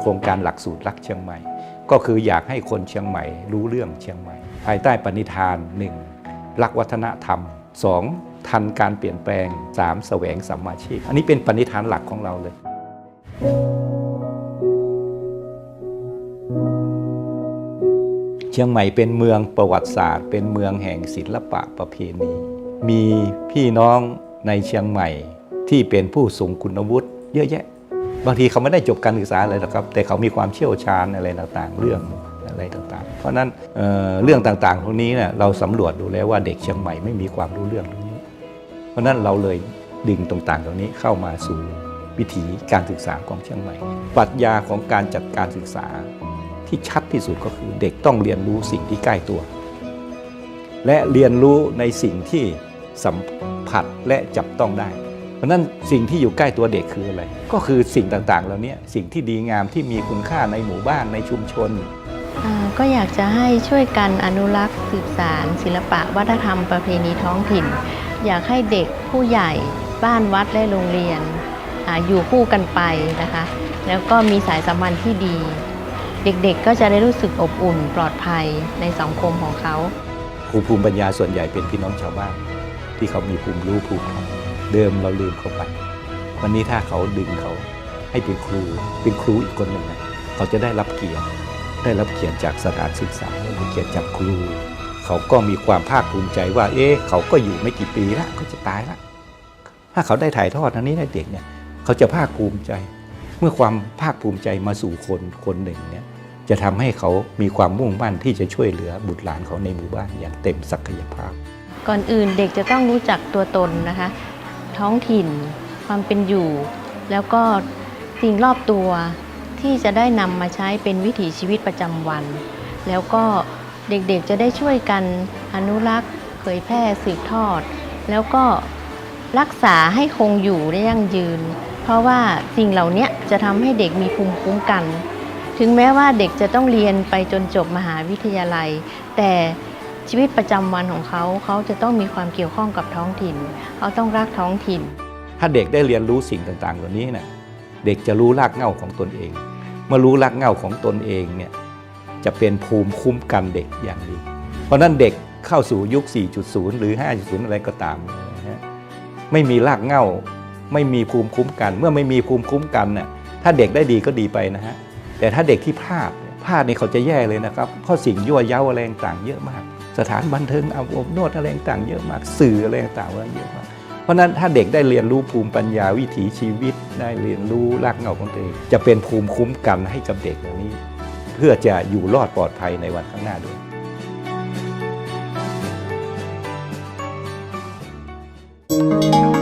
โครงการหลักสูตรรักเชียงใหม่ ก็คืออยากให้คนเชียงใหม่รู้เรื่องเชียงใหม่ ภายใต้ปณิธาน 1. รักวัฒนธรรม 2. ทันการเปลี่ยนแปลง 3. แสวงสัมมาชีพ อันนี้เป็นปณิธานหลักของเราเลยเชียงใหม่เป็นเมืองประวัติศาสตร์ เป็นเมืองแห่งศิลปะประเพณี มีพี่น้องในเชียงใหม่ที่เป็นผู้ทรงคุณวุฒิเยอะแยะ บางทีเขาไม่ได้จบการศึกษาอะไรหรอกครับ แต่เขามีความเชี่ยวชาญอะไรต่างๆ เรื่องอะไรต่างๆ เพราะนั้นเเรื่องต่างๆตรงนี้เนี่ยเราสำรวจดูแล้วว่าเด็กเชียงใหม่ไม่มีความรู้เรื่องตรงนี้ เพราะนั้นเราเลยดึงต่างๆตรงนี้เข้ามาสู่วิถีการศึกษาของเชียงใหม่ ปรัชญาของการจัดการศึกษาที่ชัดที่สุดก็คือเด็กต้องเรียนรู้สิ่งที่ใกล้ตัว และเรียนรู้ในสิ่งที่สัมผัสและจับต้องได้ เพราะฉะนั้นสิ่งที่อยู่ใกล้ตัวเด็กคืออะไร ก็คือสิ่งต่างๆเหล่านี้สิ่งที่ดีงามที่มีคุณค่าในหมู่บ้านในชุมชนอ่าก็อยากจะให้ช่วยกันอนุรักษ์สืบสาร ศิลปะวัฒนธรรมประเพณีท้องถิ่น อยากให้เด็กผู้ใหญ่บ้านวัดและโรงเรียนอาอยู่คู่กันไปนะคะ แล้วก็มีสายสัมพันธ์ที่ดี เด็กๆก็จะได้รู้สึกอบอุ่นปลอดภัยในสังคมของเขาครูภูมิปัญญาส่วนใหญ่เป็นพี่น้องชาวบ้าน ที่เขามีภูมิรู้ภูมิธรรม เดิมเราลืมเขาไป วันนี้ถ้าเขาดึงเขาให้เป็นครู เป็นครูอีกคนหนึ่งนะเขาจะได้รับเกียรติ ได้รับเกียรติจากสถานศึกษาได้รับเกียรติจากครู เขาก็มีความภาคภูมิใจว่า เอ๊ะเขาก็อยู่ไม่กี่ปีละเขาจะตายละถ้าเขาได้ถ่ายทอดอันนี้ให้เด็กเนี่ย เขาจะภาคภูมิใจ เมื่อความภาคภูมิใจมาสู่คนคนหนึ่งเนี่ยจะทำให้เขามีความมุ่งมั่นที่จะช่วยเหลือบุตรหลานเขาในหมู่บ้านอย่างเต็มศักยภาพ ก่อนอื่นเด็กจะต้องรู้จักตัวตนนะคะ ท้องถิ่น ความเป็นอยู่ แล้วก็สิ่งรอบตัวที่จะได้นำมาใช้เป็นวิถีชีวิตประจำวัน แล้วก็เด็กๆจะได้ช่วยกันอนุรักษ์เผยแพร่สืบทอด แล้วก็รักษาให้คงอยู่ได้ยั่งยืน เพราะว่าสิ่งเหล่านี้จะทำให้เด็กมีภูมิคุ้มกัน ถึงแม้ว่าเด็กจะต้องเรียนไปจนจบมหาวิทยาลัย แต่ ชีวิตประจำวันของเขา เขาจะต้องมีความเกี่ยวข้องกับท้องถิ่น เขาต้องรักท้องถิ่น ถ้าเด็กได้เรียนรู้สิ่งต่างๆ เหล่านี้นะเด็กจะรู้รากเหง้าของตนเอง เมื่อรู้รากเหง้าของตนเองเนี่ยจะเป็นภูมิคุ้มกันเด็กอย่างดี เพราะนั้นเด็กเข้าสู่ยุค 4.0 หรือ 5.0 อะไรก็ตามนะฮะไม่มีรากเหง้า ไม่มีภูมิคุ้มกัน เมื่อไม่มีภูมิคุ้มกันน่ะถ้าเด็กได้ดีก็ดีไปนะฮะแต่ถ้าเด็กที่พลาดพลาดนี่เขาจะแย่เลยนะครับเพราะสิ่งยั่วเย้าอะไรต่างเยอะมาก สถานบันเทิงอาบอบนวดอะไรต่างเยอะมากสื่ออะไรต่างๆเยอะมากเพราะนั้นถ้าเด็กได้เรียนรู้ภูมิปัญญาวิถีชีวิต ได้เรียนรู้รากเหง้าของตัวเองจะเป็นภูมิคุ้มกันให้กับเด็กเหล่านี้ เพื่อจะอยู่รอดปลอดภัยในวันข้างหน้าด้วยうん